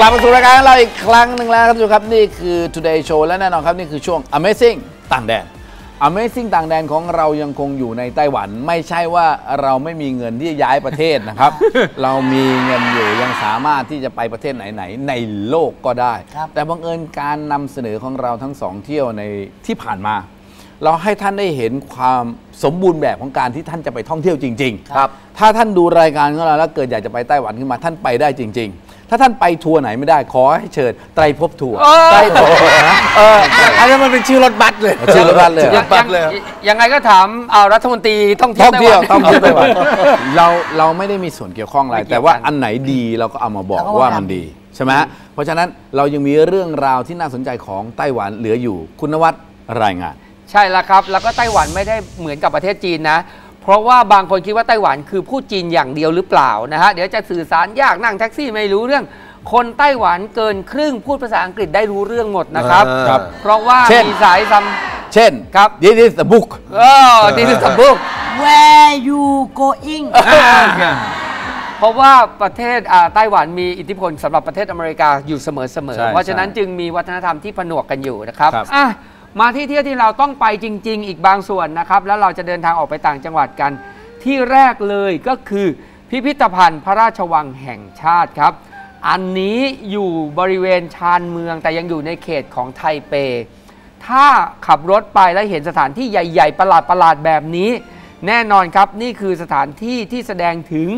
กลับมาสู่รายการของเราอีกครั้งหนึ่งแล้วครับทุกท่านครับนี่คือ Today Show และแน่นอนครับนี่คือช่วง Amazing ต่างแดน Amazing ต่างแดนของเรายังคงอยู่ในไต้หวัน ไม่ใช่ว่าเราไม่มีเงินที่จะย้ายประเทศนะครับ เรามีเงินอยู่ยังสามารถที่จะไปประเทศไหนๆในโลกก็ได้ครับแต่บังเอิญการนำเสนอของเราทั้งสองเที่ยวในที่ผ่านมา เราให้ท่านได้เห็นความสมบูรณ์แบบของการที่ท่านจะไปท่องเที่ยวจริง ๆ ครับ ถ้าท่านดูรายการของเราแล้วเกิดอยากจะไปไต้หวันขึ้นมาท่านไปได้จริง ๆ ถ้าท่านไปทัวร์ไหนไม่ได้ขอให้เชิญไตรภพทัวร์เออไตรภพนะเอออันนี้มันเป็นชื่อรถบัสเลยชื่อรถบัสเลยชื่อรถบัสเลยยังยังไงก็ถามเอารัฐมนตรีท่องเที่ยวท่องเที่ยวไต้หวันท่องเที่ยวไต้หวันเราเราไม่ได้มีส่วนเกี่ยวข้องอะไรไม่เกี่ยวแต่ว่ากันอันไหนดีเราก็เอามาบอกเราก็ว่าว่ามันดีใช่ไหมฮะเพราะฉะนั้นเรายังมีเรื่องราวที่น่าสนใจของไต้หวันเหลืออยู่คุณนวัดรายงาน ใช่แล้วครับ แล้วก็ไต้หวันไม่ได้เหมือนกับประเทศจีนนะเพ ราะว่าบางคนคิดว่าไต้หวันคือพูดจีนอย่างเดียวหรือเปล่านะฮะเดี๋ยวจะสื่อสารยากนั่งแท็กซี่ไม่รู้เรื่อง คนไต้หวันเกินครึ่งพูดภาษาอังกฤษได้รู้เรื่องหมดนะครับอ่าครับ เพราะว่าเช่น มีสายซัม เช่น ครับ this is the book เออดิสตับบุก Where you going เพราะว่าประเทศอ่าไต้หวันมีอิทธิพลสำหรับประเทศอเมริกาอยู่เสมอ ใช่ๆเพราะฉะนั้นใช่จึงมีวัฒนธรรมที่ผนวกกันอยู่นะครับครับ อะ มาที่เที่ยวที่เราต้องไปจริง ๆ อีกบางส่วนนะครับ แล้วเราจะเดินทางออกไปต่างจังหวัดกัน ที่แรกเลยก็คือพิพิธภัณฑ์พระราชวังแห่งชาติครับ อันนี้อยู่บริเวณชานเมือง แต่ยังอยู่ในเขตของไทเป ถ้าขับรถไปแล้วเห็นสถานที่ใหญ่ ๆ ประหลาดๆแบบนี้ แน่นอนครับนี่คือสถานที่ที่แสดงถึง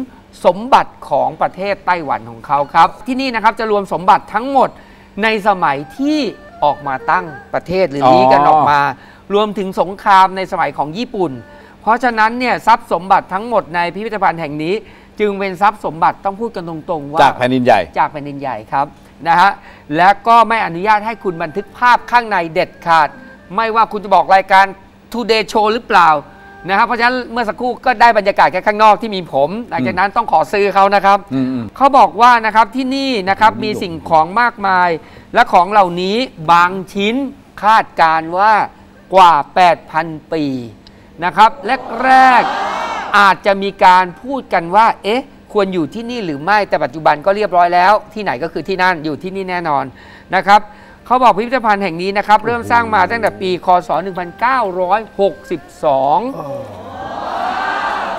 สมบัติของประเทศไต้หวันของเขาครับ ที่นี่นะครับจะรวมสมบัติทั้งหมดในสมัยที่ ออกมาตั้งประเทศหรือลี้กันออกมา รวมถึงสงครามในสมัยของญี่ปุ่น เพราะฉะนั้นเนี่ยทรัพย์สมบัติทั้งหมดในพิพิธภัณฑ์แห่งนี้ จึงเป็นทรัพย์สมบัติต้องพูดกันตรงๆว่าจากแผ่นดินใหญ่จากแผ่นดินใหญ่ครับนะฮะและก็ไม่อนุญาตให้คุณบันทึกภาพข้างในเด็ดขาด ไม่ว่าคุณจะบอกรายการ Today Show หรือเปล่า นะครับเพราะฉะนั้นเมื่อสักครู่ก็ได้บรรยากาศแค่ข้างนอกที่มีผม หลังจากนั้นต้องขอซื้อเขานะครับอืม เขาบอกว่านะครับที่นี่นะครับมีสิ่งของมากมาย และของเหล่านี้บางชิ้นคาดการณ์ว่ากว่า 8,000 ปีนะครับแรกๆอาจจะมีการพูดกันว่า เอ๊ะ ควรอยู่ที่นี่หรือไม่แต่ปัจจุบันก็เรียบร้อยแล้ว ที่ไหนก็คือที่นั่นอยู่ที่นี่แน่นอนนะครับ เขาบอกพิพิธภัณฑ์แห่งนี้นะครับ เริ่มสร้างมาตั้งแต่ปี คศ 1962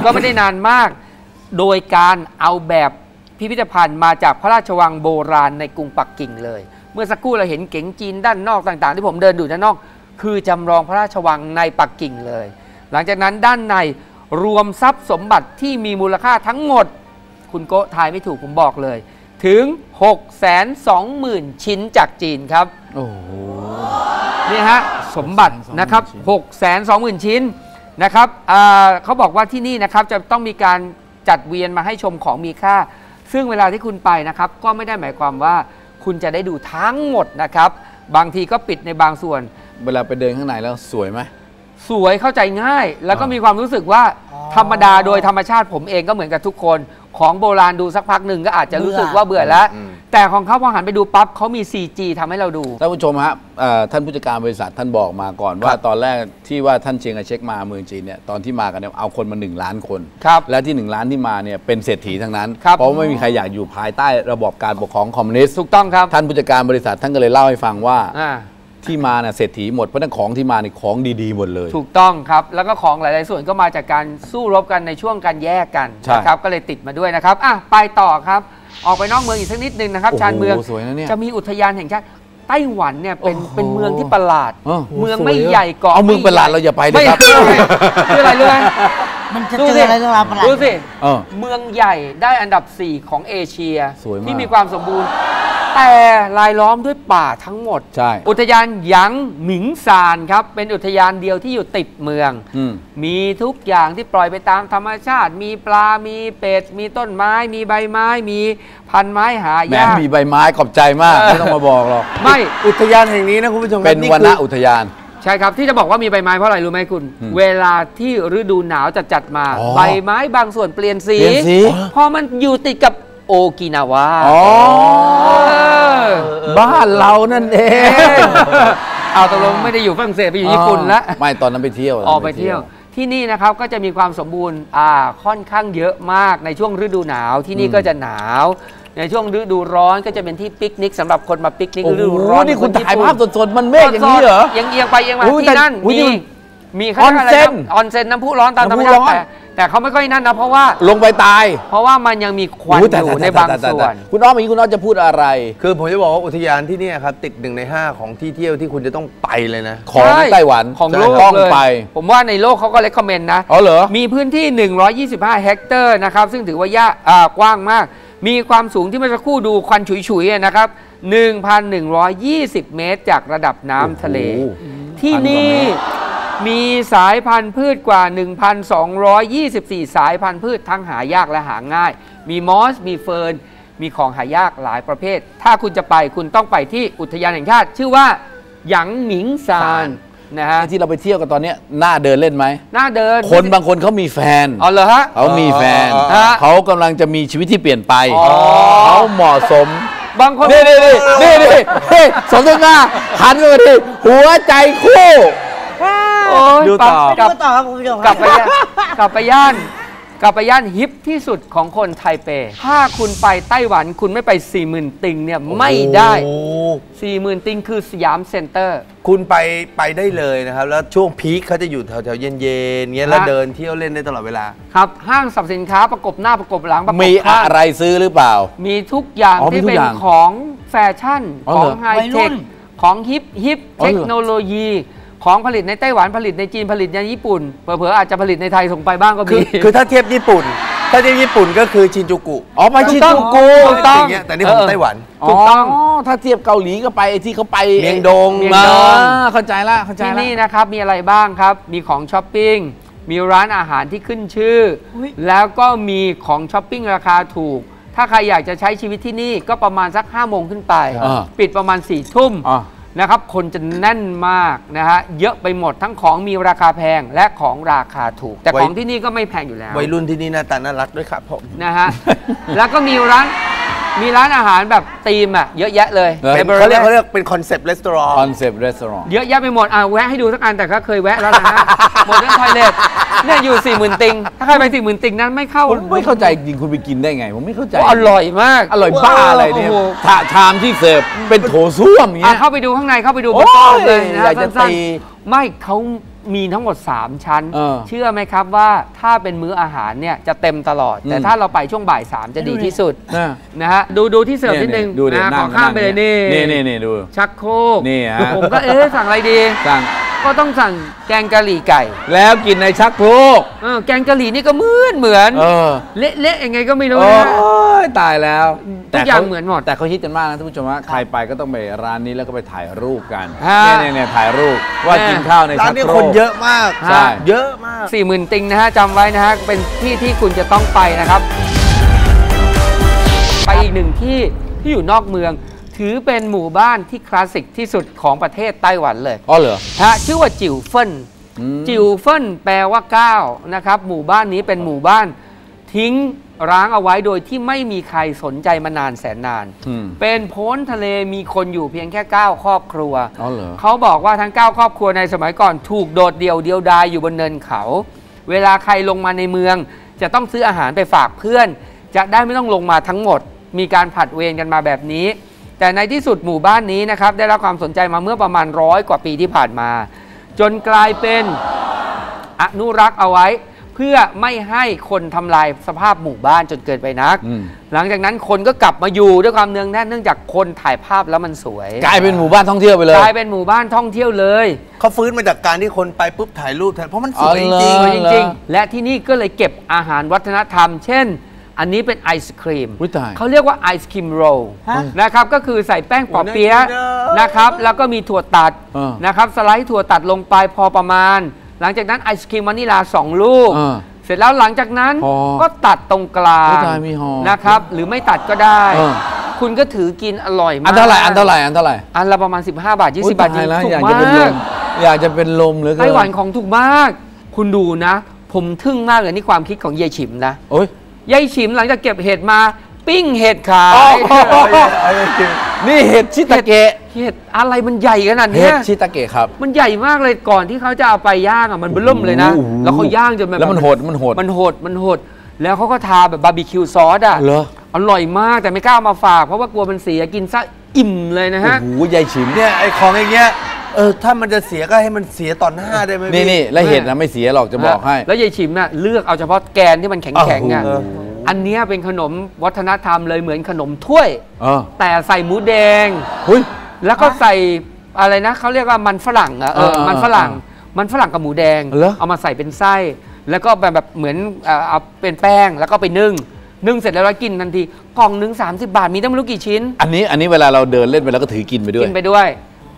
ก็ไม่ได้นานมาก โดยการเอาแบบพิพิธภัณฑ์มาจากพระราชวังโบราณในกรุงปักกิ่งเลย เมื่อสักครู่เราเห็นเก๋งจีนด้านนอกต่างๆ ที่ผมเดินดูด้านนอก คือจำลองพระราชวังในปักกิ่งเลย หลังจากนั้นด้านในรวมทรัพย์สมบัติที่มีมูลค่าทั้งหมด คุณโกะทายไม่ถูกผมบอกเลย ถึง 620,000 ชิ้นจากจีนครับ โอ้โห นี่ฮะ สมบัตินะครับ620,000 ชิ้นนะครับอ่าเขาบอกว่าที่นี่นะครับจะต้องมีการจัดเวียนมาให้ชมของมีค่า ซึ่งเวลาที่คุณไปนะครับ ก็ไม่ได้หมายความว่าคุณจะได้ดูทั้งหมดนะครับ บางทีก็ปิดในบางส่วน เวลาไปเดินข้างในแล้วสวยไหมสวยเข้าใจง่าย แล้วก็อ่ามีมีความรู้สึกว่าธรรมดาโดยธรรมชาติผมเองก็เหมือนกับทุกคน ของโบราณดูสักพักหนึ่งก็อาจจะรู้สึกว่าเบื่อแล้ว แต่ของเขาพอหันไปดูปั๊บเขามี 4G ทำให้เราดู ท่านผู้ชมฮะเอ่อท่านผู้จัดการบริษัทท่านบอกมาก่อนว่าตอนแรกที่ว่าท่านเชียงไอเช็คมาเมืองจีนเนี่ยตอนที่มากันเนี่ยเอาคนมา 1 ล้านคนครับและที่ 1 ล้านที่มาเนี่ยเป็นเศรษฐีทั้งนั้นครับเพราะว่าไม่มีใครอยากอยู่ภายใต้ระบอบการปกครองคอมมิวนิสต์ถูกต้องครับท่านผู้จัดการบริษัทท่านก็เลยเล่าให้ฟังว่าอ่า ที่มาน่ะเศรษฐีหมดเพราะฉะนั้นของที่มาในของดีๆหมดเลย ถูกต้องครับ แล้วก็ของหลาย ๆ ส่วนก็มาจากการสู้รบกันในช่วงการแยกกันใช่ นะครับก็เลยติดมาด้วยนะครับอะไปต่อครับ ออกไปนอกเมืองอีกสักนิดนึงนะครับโอ้โหชานเมือง สวยนะเนี่ย จะมีอุทยานแห่งชาติไต้หวันเนี่ยเป็นโอ้โหเป็นเมืองที่ประหลาด เออเมืองไม่ใหญ่เกาะเอาเมืองประหลาดไใญ่เราอย่าไปเลยไม่ครับใช่คืออะไรรู้ไหม มันจะดูเจสิออะไรเรื่องราวประหลาด ดูสิเออเมืองใหญ่ได้อันดับ 4 ของเอเชีย สวยมาก ที่มีความสมบูรณ์ แต่รายล้อมด้วยป่าทั้งหมด ใช่อุทยานหยางหมิงซานครับ เป็นอุทยานเดียวที่อยู่ติดเมือง อืม มีทุกอย่างที่ปล่อยไปตามธรรมชาติ มีปลา มีเป็ด มีต้นไม้ มีใบไม้ มีพันไม้หาแหมยาก มีใบไม้ขอบใจมาก เออ ไม่ต้องมาบอกหรอก ไม่ อุทยานแห่งนี้นะคุณผู้ชมครับเป็นคือวรรณอุทยาน ใช่ครับที่จะบอกว่ามีใบไม้เพราะอะไรรู้ไหมคุณอืมเวลาที่ฤดูหนาวจะจัดมาอ๋อใบไม้บางส่วนเปลี่ยนสีเปลี่ยนสีเพราะมันอยู่ติดกับโอกินาวาอ๋อเออบ้านเรานั่นเองเอาตกลงไม่ได้อยู่ฝรั่งเศสไปอยู่ญี่ปุ่นแล้วไม่ตอนนั้นไปเที่ยวออกไปเที่ยว ที่นี่นะครับก็จะมีความสมบูรณ์อ่าค่อนข้างเยอะมากในช่วงฤดูหนาวที่นี่ก็จะหนาว ในช่วงฤดูร้อนก็จะเป็นที่ปิกนิกสำหรับคนมาปิกนิกโอ้ฤโหดูร้อนนี่คุณญี่ถ่ายปุ่ภาพสดๆมันเมฆอย่างนี้เหรอยังเอียงไปเอียงมาอุ้ยที่นั่นแต่อุ้ยมีนี่มีเขาเรียกอะไรออนเซ็นะนออนเซ็นน้ำพุร้อนตามธรรมน้ำพุชาร้ติอน แต่ แต่เขาไม่ค่อยนั่นนะเพราะว่า ลงไปตายเพราะว่ามันยังมีควันโอ้อแต่ยู่แต่ในแต่บางแต่แต่ส่วนคุณอ้อมเมื่อกี้คุณอ้อมจะพูดอะไร คือผมจะบอกว่าอุทยานที่เนี่ยครับ ติดหนึ่งในห้าของที่เที่ยวที่คุณจะต้องไปเลยนะ ของใช่ไต้หวันของใช่โลกต้องเลยไป ผมว่าในโลกเขาก็เล c คอมเมนต์นะ อ๋อเหรอ มีพื้นที่ 125 เฮกเตอร์นะครับ ซึ่งถือว่ายาอ่ากว้างมาก มีความสูงที่เมื่อสักครู่ดูควันฉุยๆอะนะครับ 1,120 เมตรจากระดับน้ำทะเล โอ้โหที่นี่ มีสายพันธุ์พืชกว่า 1,224 สายพันธุ์พืชทั้งหายากและหาง่าย มีมอส มีเฟิร์น มีของหายากหลายประเภท ถ้าคุณจะไปคุณต้องไปที่อุทยานแห่งชาติ ชื่อว่าหยางหมิงซานนะฮะที่เราไปเที่ยวกันตอนเนี้ยน่าเดินเล่นไหมน่าเดิน คนบางคนเขามีแฟนอ๋อเหรอฮะเขามีแฟนอ๋อฮะ เขากำลังจะมีชีวิตที่เปลี่ยนไปอ๋อเขาเหมาะสม บางคน นี่นี่นี่นี่นี่นี่สมทนาหันมาดิหัวใจคู่ โอ้ยดูต่อ ไปกลับ ดูต่อครับคุณผู้ชมกลับไปย่านกลับไปย่านกลับไปย่านฮิปที่สุดของคนไทเป ถ้าคุณไปไต้หวันคุณไม่ไป 40,000 ติงเนี่ยไม่ได้ โอ้40,000 ติงคือสยามเซ็นเตอร์ คุณไปไปได้เลยนะครับ แล้วช่วงพีคเขาจะอยู่แถวๆเย็นๆเงี้ยแล้วฮะ เดินเที่ยวเล่นได้ตลอดเวลา ครับ ห้างสรรพสินค้าประกบหน้าประกบหลังประกบมีข้างอะไรซื้อหรือเปล่า มีทุกอย่างอ๋อมีที่ทุกเป็นอย่างของแฟชั่น อ๋อขอเหงรอไฮวัยเทรุ่คน ของฮิปฮิปอ๋อเทเหรอคโนโลยี ของผลิตในไต้หวันผลิตในจีนผลิตในญี่ปุ่นเผลอๆอาจจะผลิตในไทยส่งไปบ้างก็คืมีอคือถ้าเทียบญี่ปุ่น ถ้าเทียบญี่ปุ่นก็คือชินจูกุอ๋อไปถูชิกต้องจูกุถูกต้องย่างเงี้ยแต่นี่ของเออไต้หวันถูกต้องถ้าเทียบเกาหลีก็ไปไอ้ที่เขาไปเมียงดงเมียงมาดงเข้าใจละเข้าใจที่ละนี่นะครับมีอะไรบ้างครับ มีของช้อปปิ้งมีร้านอาหารที่ขึ้นชื่อออุ๊ยแล้วก็มีของช้อปปิ้งราคาถูก ถ้าใครอยากจะใช้ชีวิตที่นี่ก็ประมาณสัก5้าโมงขึ้นไปอ่าปิดประมาณ4ี่ทุ่มอะ นะครับคนจะแน่นมากนะฮะเยอะไปหมดทั้งของมีราคาแพงและของราคาถูก แต่ไว้ของที่นี่ก็ไม่แพงอยู่แล้ววัยรุ่นที่นี่หน้าตาน่ารักด้วยครับผมนะฮะแล้วก็มีร้าน มีร้านอาหารแบบธีมอะเยอะแยะเลยเออเป็นเขาเรียกเขาเรียกเป็นคอนเซปต์รีสอร์ท คอนเซปต์รีสอร์ทเยอะแยะไปหมดอะแวะให้ดูสักอันแต่ก็เคยแวะแล้วนะฮะโมเดิร์นทอยเลทเนี่ยอยู่สี่หมื่นติง ถ้าใครไปสี่หมื่นติงนั้นไม่เข้าผมไม่เข้าใจจริงคุณไปกินได้ไง ผมไม่เข้าใจ โอ้อร่อยมากอร่อยบ้าอะไรเนี่ยโอ้โหถาชามที่เสิร์ฟเป็นโถส้วมอย่างอะเงี้ย เข้าไปดูข้างในเข้าไปดูบโอ้นยโต๊ะเลยนะอยาฮะกจะสั้นตี ๆไม่เขา มีทั้งหมด 3 ชั้นเออเชื่อไหมครับว่าถ้าเป็นมื้ออาหารเนี่ยจะเต็มตลอด แต่อืมถ้าเราไปช่วงบ่ายสามจะดีที่สุดนะนะฮะดูดูที่เสิร์ฟนิดนึงดูเดี๋ยวนะนั่ของข้ามไปเลยนี่นี่นี่นี่ดูชักโครกนี่ฮะผมก็เอ๊ะสั่งอะไรดีสั่ง ก็ต้องสั่งแกงกะหรี่ไก่ แล้วกินในชักโครกเออแกงกะหรี่นี่ก็เหมือนเหมือนเออเละๆยังไงก็ไม่รู้โอ้นะยตายแล้วทุกอย่างเหมือนหมด แต่เขาฮิตกันมากนะท่านผู้ชมว่าใครไปก็ต้องไปร้านนี้แล้วก็ไปถ่ายรูปกันฮะ เนี่ยเนี่ยถ่ายรูปว่าแม่กินข้าวในร้าชันกนี้โครคนก เยอะมาก ใช่ เยอะมาก สี่หมื่นติงนะฮะจำไว้นะฮะ เป็นที่ที่คุณจะต้องไปนะครับ ไปอีกหนึ่งที่ที่อยู่นอกเมือง ถือเป็นหมู่บ้านที่คลาสสิกที่สุดของประเทศไต้หวันเลยอ๋อเหรอฮะชื่อว่าจิวเฟินอืมจิวเฟินแปลว่าก้าวนะครับหมู่บ้านนี้เป็นหมู่บ้านทิ้งร้างเอาไว้โดยที่ไม่มีใครสนใจมานานแสนนานอืมเป็นโพ้นทะเลมีคนอยู่เพียงแค่ 9 ครอบครัวอ๋อเหรอเขาบอกว่าทั้ง 9 ครอบครัวในสมัยก่อนถูกโดดเดี่ยวเดียวดายอยู่บนเนินเขา เวลาใครลงมาในเมือง จะต้องซื้ออาหารไปฝากเพื่อน จะได้ไม่ต้องลงมาทั้งหมด มีการผัดเวรกันมาแบบนี้ แต่ในที่สุดหมู่บ้านนี้นะครับได้รับความสนใจมาเมื่อประมาณร้อยกว่าปีที่ผ่านมา จนกลายเป็นอนุรักษ์เอาไว้ เพื่อไม่ให้คนทำลายสภาพหมู่บ้านจนเกินไปนักอืมหลังจากนั้นคนก็กลับมาอยู่ด้วยความเนืองแน่นเนื่องจากคนถ่ายภาพแล้วมันสวย กลายเป็นหมู่บ้านท่องเที่ยวไปเลย กลายเป็นหมู่บ้านท่องเที่ยวเลยเขาฟื้นมาจากการที่คนไปปุ๊บถ่ายรูปแทนเพราะมันสวยจอ๋อเหรริงอสวยจริงๆและที่นี่ก็เลยเก็บอาหารวัฒนธรรม เช่น อันนี้เป็นไอศครีมอุ๊ยตาย เขาเรียกว่าไอศครีมโรลฮะนะครับก็คือใส่แป้งปอเปี๊ยะน่ากินอะ นะครับแล้วก็มีถั่วตัดเออนะครับสไลด์ถั่วตัดลงไปพอประมาณ หลังจากนั้นไอศครีมวานิลา2ลูกเออเสร็จแล้วหลังจากนั้นห่อก็ตัดตรงกลางอุ๊ยตายมีห่อนะครับหรือไม่ตัดก็ได้เออคุณก็ถือกินอร่อยมากอันเท่าไหร่อันเท่าไหร่อันเท่าไหร่อันละประมาณ 15 บาท 20 บาทจริโอ้ยตยแล้วงถูกอยากมาจะเป็นลก มอยากจะเป็นลมเหลือเกินไต้หวันของถูกมาก คุณดูนะ ผมทึ่งมากเลยนี่ความคิดของยายฉิมนะ โอ้ย ยายฉิมหลังจากเก็บเห็ดมา ปิ้งเห็ดขาอ๋อยไอ้ไอ้นี่เห็ดชิตาเกะเห็ดอะไรมันใหญ่ขนาดเห็เนี้ดยชิตาเกะครับ มันใหญ่มากเลยก่อนที่เขาจะเอาไปย่างอะมันเบิ่มเลยนะ โอ้โหแล้วเขาย่างจนแบบแล้วมันโหดมันโหด มันโหดมันโหด แล้วเขาก็ทาแบบบาร์บีคิวซอสอะเหรออร่อยมากแต่ไม่กล้าเอามาฝากเพราะว่ากลัวมันเสียกินซะอิ่มเลยนะโอ้ฮะโหยายฉิมเนี่ยไอ้ของอย่างเงี้ย เออถ้ามันจะเสียก็ให้มันเสียต่อหน้าได้ไหมนี่พี่ นี่แล้วเห็ดนะไม่เสียหรอกจะบอกให้ แล้วยายชิมน่ะเลือกเอาเฉพาะแกนที่มันแข็งๆอะโอ้โห อันเนี้ยเป็นขนมวัฒนธรรมเลยเหมือนขนมถ้วย เออแต่ใส่หมูแดง หุ้ย แล้วก็ใส่อะไรนะเขาเรียกว่ามันฝรั่งอะเออเออมันฝรั่งเอมันฝรั่งกับหมูแดงเหรอ เอามาใส่เป็นไส้ แล้วก็แบบแบบเหมือนเอ่อเอาเป็นแป้งแล้วก็ไปนึ่งนึ่งเสร็จแล้วเรากินทันทีกล่องหนึง30 บาทมีตั้งไม่รู้กี่ชิ้น อันนี้อันนี้เวลาเราเดินเล่นไปแล้วก็ถือกินไปด้วย กินไปด้วย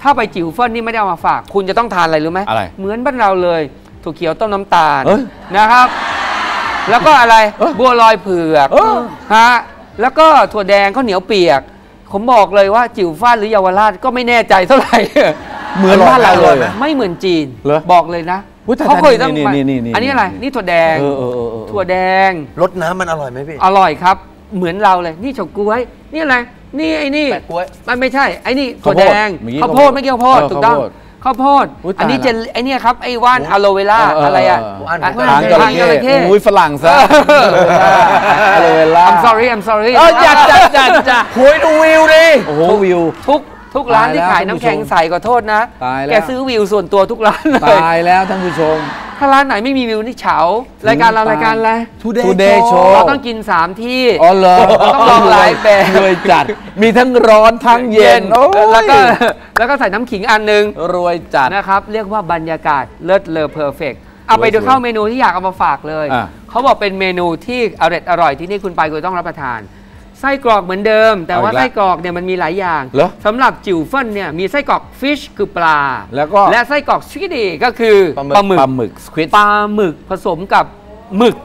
ถ้าไปจิ๋วเฟิลนี่ไม่ได้เอามาฝาก คุณจะต้องทานอะไรรู้ไหมอะไรเหมือนบ้านเราเลยถั่วเขียวต้มน้ำตาลเอ้ยนะครับ แล้วก็อะไรเอ้ยบัวลอยเผือกเออ ฮะแล้วก็ถั่วแดงข้าวเหนียวเปียก ผมบอกเลยว่าจิ๋วฟ้านหรือเยาวราชก็ไม่แน่ใจเท่าไหร่ เหมือนบ้านเราเลย ไม่เหมือนจีนเหรอบอกเลยนะอุ๊ยแต่เขาเคยต้องนี่นี่นี่นี่อันนี้อะไรนี่ถั่วแดงเออเออเออเออ ถั่วแดง รสน้ำมันอร่อยไหมพี่ อร่อยครับ เหมือนเราเลย นี่เฉาก๊วย นี่อะไร นี่ไอ้นี่แปะก๊วย มันไม่ใช่ ไอ้นี่ข้าถั่ววโพดแดงเมื่อกี้ข้าวโพดไม่เกี่ยวข้าวโพดเออถูกต้องข้าวโพดข้าวโพดอุ๊ยอันนี้ตายเจละลไอ้เนี่ยครับไอ้ว่านอะโลเวล่าอะไรอะว่านอะว่ทางจระทางจระเข้เข้อุ้ยฝรั่งซะอะโลเวล่า I'm sorry I'm sorry เออจัดจัดจัดจัดคุยดูวิวดิ โอ้โหวิว ทุก ทุกร้านที่ตายแล้วขายน้ำแข็งใสก็โทษนะ ตายแล้ว แกซื้อวิวส่วนตัวทุกร้านเลย ตายแล้วท่านผู้ชม ถ้าร้านไหนไม่มีวิวนี่เฉา รายการเราตายรายการอะไร Today Today Show Show เราต้องกิน 3 ที่ อ๋อเหรอต้องลองหลายแบบ รวยจัด มีทั้งร้อนทั้งเย็นโอ้ยแล้วก็แล้วก็ใส่น้ำขิงอันหนึงรวยจัด นะครับ เรียกว่าบรรยากาศเลิศเลอเพอร์เฟกเอาไปดูสวยๆเข้าเมนูที่อยากเอามาฝากเลย อะ เขาบอกเป็นเมนูที่อร่อยอร่อยที่นี่คุณไปคุณต้องรับประทาน ไส้กรอกเหมือนเดิม แต่ว่าเอาอีกแล้วไส้กรอกเนี่ยมันมีหลายอย่างเหรอสำหรับจิ๋วเฟินเนี่ยมีไส้กรอกฟิชคือปลา แล้วก็และไส้กรอกสควิดดีก็คือปลาหมึกปลาหมึกสควิดปลาหมึกผสมกับหมึก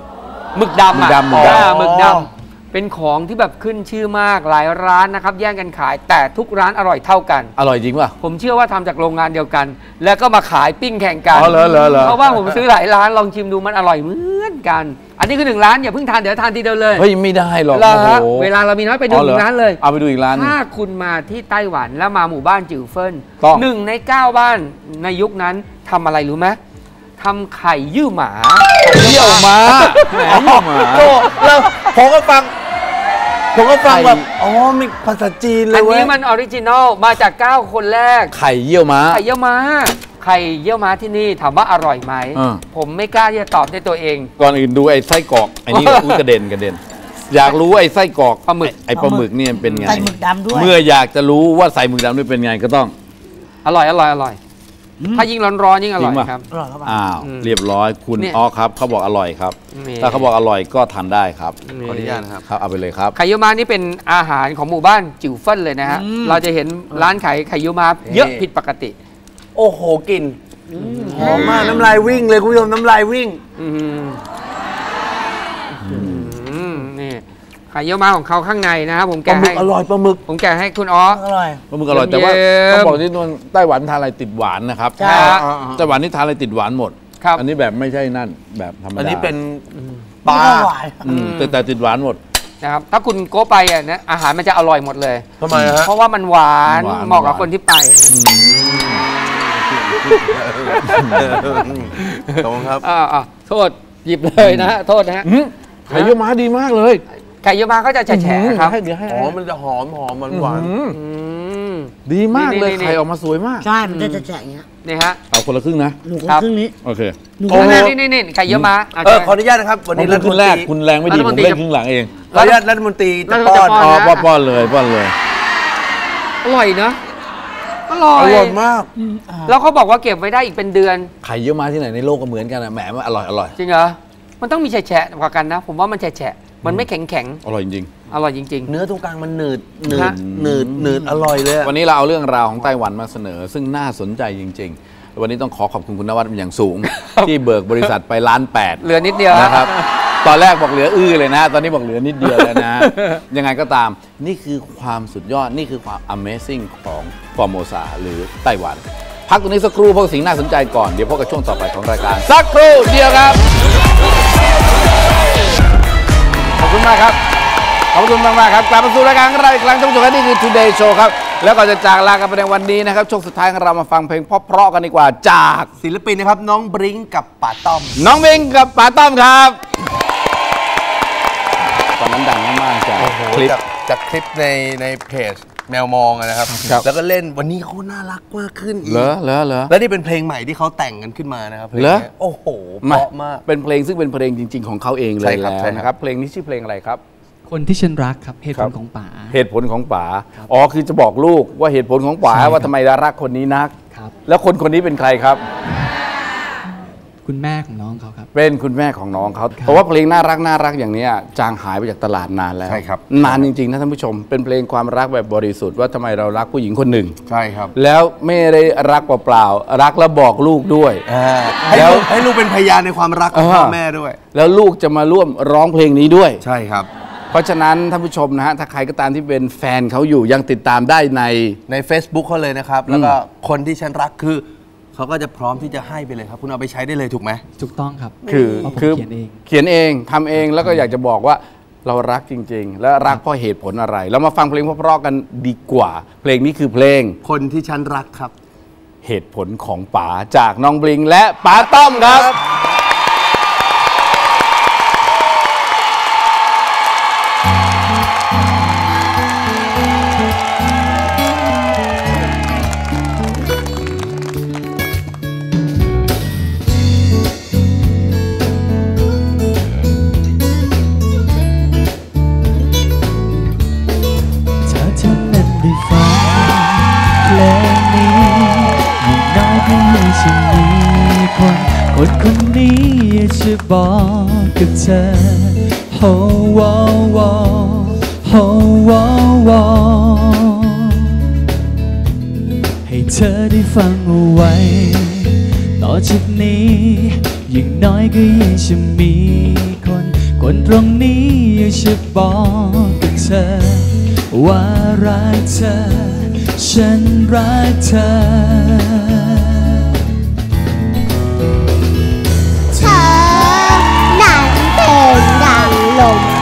หมึกดำหมึกอะดำหมึกดำ อ่าหมึกดอ๋อำเป็นของที่แบบขึ้นชื่อมากหลายร้านนะครับ แย่งกันขายแต่ทุกร้านอร่อยเท่ากัน อร่อยจริงป่ะ ผมเชื่อว่าทำจากโรงงานเดียวกัน แล้วก็มาขายปิ้งแข่งกันอ๋อเหรอเหรอเหรอ เพราะว่าผมซื้อหลายร้านลองชิมดูมันอร่อยเหมือนกัน อันนี้คือหนึ่งร้านอย่าเพิ่งทานเดี๋ยวทานทีเดียวเลยเฮ้ยไม่ได้หรอกเหรอฮะโอ้โหเวลาเรามีน้อยไปดูอ๋อหอีรกร้านเลย เอาไปดูอีกร้านหนึง ถ้าคุณมาที่ไต้หวันแล้วมาหมู่บ้านจิ๋วเฟินต้อง หนึ่งในเก้าบ้านในยุคนั้นทำอะไรรู้ไหมทำไข่ยื่อหมา เยี่ยวม้าแหมเยี่ยวม้าโอ้แล้วผมก็ฟัง ผมก็ฟังไข่แบบ อ๋อมีภาษาจีนเลอัยนเว้นี้ยมันออริจินอลมาจาก 9 คนแรก ไข่เยี่ยวม้า ไข่เยี่ยวม้า ไข่เยี่ยวม้าที่นี่ถามว่าอร่อยไหม อ่า ผมไม่กล้าที่จะตอบด้วยตัวเอง ก่อนอื่นดูไอ้ไส้กรอกไอ้นี่ อุ้ยกระเด็นกระเด็น อยากรู้ว่าไอ้ไส้กรอกปลาหมึก ไอ้ปลาหมึกเนี่ยเป็นไง ใส่หมึกดำด้วย เมื่ออยากจะรู้ว่าใส่หมึกดำด้วยเป็นไงก็ต้อง อร่อยอร่อยอร่อย ถ้ายิ่งร้อนๆยิ่งอร่อยจริงป่ะ ครับ อร่อยครับอ้าว อืมเรียบร้อยคุณเนี่ยอ๋อครับเขาบอกอร่อยครับ นี่ถ้าเขาบอกอร่อยก็ทานได้ครับขออนุญาตนะครับ ครับเอาไปเลยครับ ไข่เยี่ยวม้านี่เป็นอาหารของหมู่บ้านจิ๋วเฟินเลยนะฮะ เราจะเห็นร้านขายไข่เยี่ยวม้าเยอะผิดปกติ โอ้โหกลิ่นหอมมากน้ำลายวิ่งเลยคุณผู้ชมน้ำลายวิ่ง อืม เยี่ยวม้าของเขาข้างในนะครับผมปลาแกะหมึให้กอร่อยปลาหมึกผมแกะให้คุณอ๋อ อร่อย ปลาหมึกอร่อย แต่ว่าเยิ้มๆเขาบอกที่นู่นไต้หวันทานอะไรติดหวานนะครับใช่ ไต้หวันนี่ทานอะไรติดหวานหมด ครับ อันนี้แบบไม่ใช่นั่นแบบธรรมดาอันนี้เป็นปปลาลาหวาน อืมแต่แต่ติดหวานหมด นะครับถ้าคุณโก้ไปอะนะอาหารมันจะอร่อยหมดเลย ทำไมฮะ เพราะว่ามันหวานหวาน เหมาะกับหวานคนที่ไป ตรงครับ อ่าอ่าโทษหยิบเลยนะฮะโทษนะฮะอืมไข่เยี่ยวม้าดีมากเลย ไข่เยี่ยวม้าก็จะแฉะๆครับ ให้เดี๋ยวให้อ๋อมันจะหอมหอมหวานหวานอืมอืมดีมากเลยนี่ๆๆไข่ออกมาสวยมาก ใช่ มันจะแฉะๆอย่างเงี้ยนี่ฮะเอาคนละครึ่งนะหนูคนครับครึ่งนี้โอเคหนูคโอ้รึ่งนี่นี้นี่นี่ไข่เยี่ยวม้าะเออใช่ขออนุญาตนะครับวันผมนี้เป็รันฐคมนนแรตกรีคุณแรงไม่ดีรัฐผมมนตรีเล่นครึ่งหลังเองขออนุญาตรัฐมนตรีรัจะฐมนตรีป้อนจะป้อนอ๋อนะป้อนป้อนเลยป้อนเลยอร่อยเนอะอร่ออยร่อยมาก แล้วเขาบอกว่าเก็บไว้ได้อีกเป็นเดือน ไข่เยี่ยวม้าที่ไหนในโลกก็เหมือนกันอะแหมมันอร่อยอร่อย จริงเหรอ มันต้องมีแฉะๆกว่ากันนะ ผมว่ามันแฉะๆ มันไม่แข็งแข็งอร่อยจริงๆ อร่อยจริง เนื้อตรงกลางมันหนืดหนืฮะดหนืดหนืดอร่อยเลยอะ วันนี้เราเอาเรื่องราวของไต้หวันมาเสนอ ซึ่งน่าสนใจจริง ๆ วันนี้ต้องขอขอบคุณคุณนวัดเป็นอย่างสูง ที่เบิกบริษัทไปล้านแปดๆ เหลือนิดเดียวนะครับ ตอนแรกบอกเหลืออื้อเลยนะ ตอนนี้บอกเหลือนิดเดียวแล้วนะ ยังไงก็ตามนี่คือความสุดยอดนี่คือความ Amazing ของฟอร์โมซาหรือไต้หวัน พักตรงนี้สักครู่เพราะสิ่งน่าสนใจก่อนเดี๋ยวพบกับช่วงต่อไปของรายการสักครู่เดียวครับขอบคุณ มากครับ ขอบคุณมากมากๆครับ กลับมาสู่รายการของเราอีกครั้งท่านผู้ชมครับนี่คือ Today Show ครับ แล้วก่อนจะจากลากันไปในวันนี้นะครับ ช่วงสุดท้ายของเรามาฟังเพลงเพราะๆกันดีกว่าจากศิลปินนะครับ น้องบริงกับป่าต้อม น้องเบงกับป๋าต้อมครับตอนนั้นดังมากๆจากโอ้โหคลิปจากจากคลิปในในเพจ แมวมองอะนะครับ ครับแล้วก็เล่นวันนี้เขาน่ารักมากขึ้นอีกเหรอเหรอเหรอ และนี่เป็นเพลงใหม่ที่เขาแต่งกันขึ้นมานะครับพลงเหรอนี้ยโอ้โหเพราะมาก เป็นเพลงซึ่งเป็นเพลงจริง ๆ ของเขาเองเลใช่ยครับแล้วใช่ครับ นะครับ เพลงนี้ชื่อเพลงอะไรครับ คนที่ฉันรักครับเหตุครัผบลของป๋า เหตุผลของป๋า อ๋อ คือจะบอกลูกว่าเหตุผลของป๋าใช่ครับ ว่าทำไมรักคนนี้นัก ครับ แล้วคนคนนี้เป็นใครครับ คุณแม่ของน้องเขาครับ เป็นคุณแม่ของน้องเขาครับเพราะว่าเพลงน่ารักน่ารักอย่างเนี้ยจางหายไปจากตลาดนานแล้วใช่ครับนานจริงๆนะท่านผู้ชม เป็นเพลงความรักแบบบริสุทธิ์ว่าทำไมเรารักผู้หญิงคนหนึ่งใช่ครับ แล้วไม่ได้รักเปล่าๆรักแล้วบอกลูกด้วยให้แล้วลูกให้ลูกเป็นพยานในความรักของอ่าพ่อแม่ด้วย แล้วลูกจะมาร่วมร้องเพลงนี้ด้วยใช่ครับเพราะฉะนั้นท่านผู้ชมนะฮะถ้าใครก็ตามที่เป็นแฟนเขาอยู่ยังติดตามได้ในใน Facebook เขาเลยนะครับ แล้วก็คนที่ฉันรักคือ เขาก็จะพร้อมที่จะให้ไปเลยครับ คุณเอาไปใช้ได้เลยถูกไหม ถูกต้องครับคือเพราะผมคือเขียนเอง เขียนเองทำเองแล้วก็อยากจะบอกว่าเรารักจริง ๆ และรักเพราะเหตุผลอะไร เรามาฟังเพลงเพราะๆกันดีกว่า เพลงนี้คือเพลงคนที่ฉันรักครับ เหตุผลของป๋าจากน้องบลิงและป๋าต้อมครับ เธอโฮวอวอโฮวอวอให้เธอได้ฟังเอาไว้ ต่อจากนี้อย่งน้อยก็ยังจะมีคน คนตรงนี้อยากจะบอกกับเธอ ว่ารักเธอ ฉันรักเธอ ดั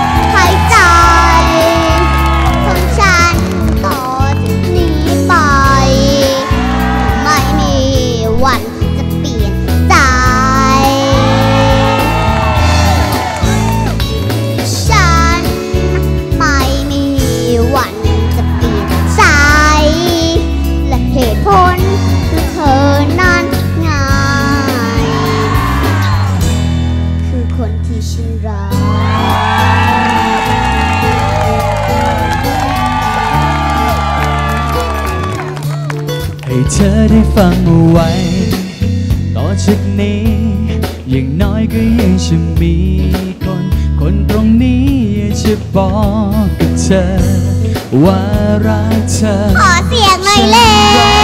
ธอได้ฟังเอาไว้ ต่อจากนี้ อย่างน้อยก็ยังจะมีคน คนตรงนี้จะบอกกับเธอ ว่ารักเธอ ขอเสียงหน่อยเลย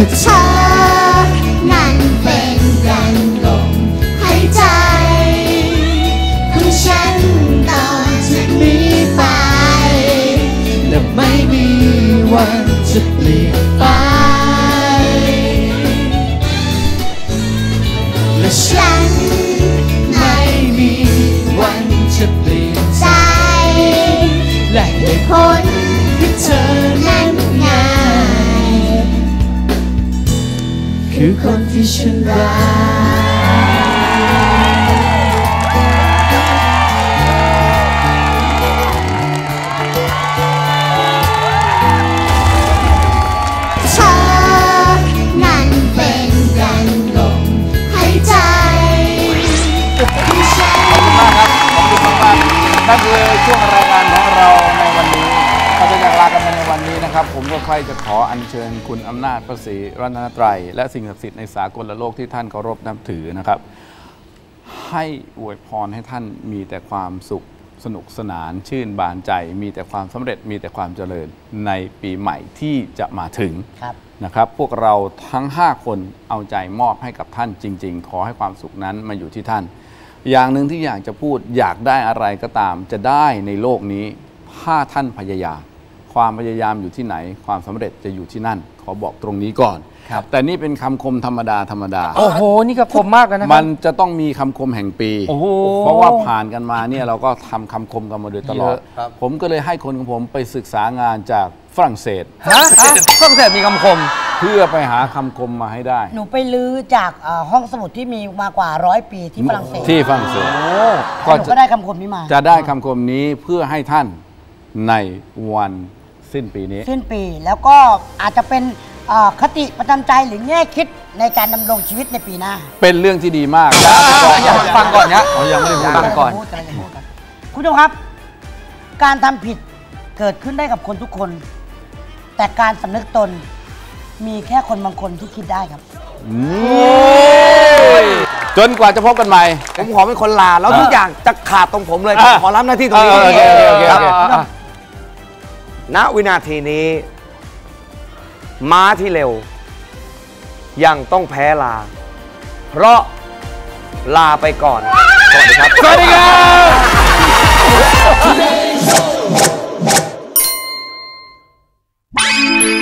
It's hard. จะขออัญเชิญคุณอำนาจพระศรีรัตนตรัย และสิ่งศักดิ์สิทธิ์ในสากลโลกที่ท่านเคารพนับถือนะครับ ให้อวยพรให้ท่านมีแต่ความสุขสนุกสนานชื่นบานใจ มีแต่ความสำเร็จมีแต่ความเจริญในปีใหม่ที่จะมาถึงครับนะครับ พวกเราทั้ง 5 คนเอาใจมอบให้กับท่านจริง ๆ ขอให้ความสุขนั้นมาอยู่ที่ท่าน อย่างหนึ่งที่อยากจะพูดอยากได้อะไรก็ตามจะได้ในโลกนี้ถ้าท่านพยายาม ความพยายามอยู่ที่ไหน ความสำเร็จจะอยู่ที่นั่น ขอบอกตรงนี้ก่อนครับแต่นี่เป็นคำคมธรรมดาธรรมดา โอ้โห นี่ก็คมมากแล้วนะคมัรับนจะต้องมีคำคมแห่งปีโอ้โหเพราะว่าผ่านกันมาเนี่ยเราก็ทำคำคมกันมาโดยตลอดเยอะครับผมก็เลยให้คนของผมไปศึกษางานจากฝรั่งเศสฮะฝรั่งเศสมีคำคมเพื่อไปหาคำคมมาให้ได้ หนูไปลื้อจากเอ่อห้องสมุดที่มีมากว่าร้อยปีที่ฝรั่งเศส ที่ฝรั่งเศสก็หนูก็ได้คำคมนี้มา จะได้คำคมนี้เพื่อให้ท่านในวัน สิ้นปีนี้ สิ้นปีแล้วก็อาจจะเป็นเอ่อคติประจำใจหรือแง่คิดในการดำรงชีวิตในปีหน้า เป็นเรื่องที่ดีมากอยากฟังก่อนเนี่ยเขายังไม่ได้พูดฟังก่อนพูดอะไรจะพูดกันคุณผู้ชมครับ การทำผิดเกิดขึ้นได้กับคนทุกคน แต่การสำนึกตนมีแค่คนบางคนที่คิดได้ครับ จนกว่าจะพบกันใหม่ ผมขอเป็นคนลา แล้วทุกอย่างจะขาดตรงผมเลยอะขอรับหน้าที่ตรงนี้เออโอเคโอเคโอเคครับโอเค ณวินาทีนี้ ม้าที่เร็ว ยังต้องแพ้ลา เพราะลาไปก่อน สวัสดีครับ สวัสดีครับ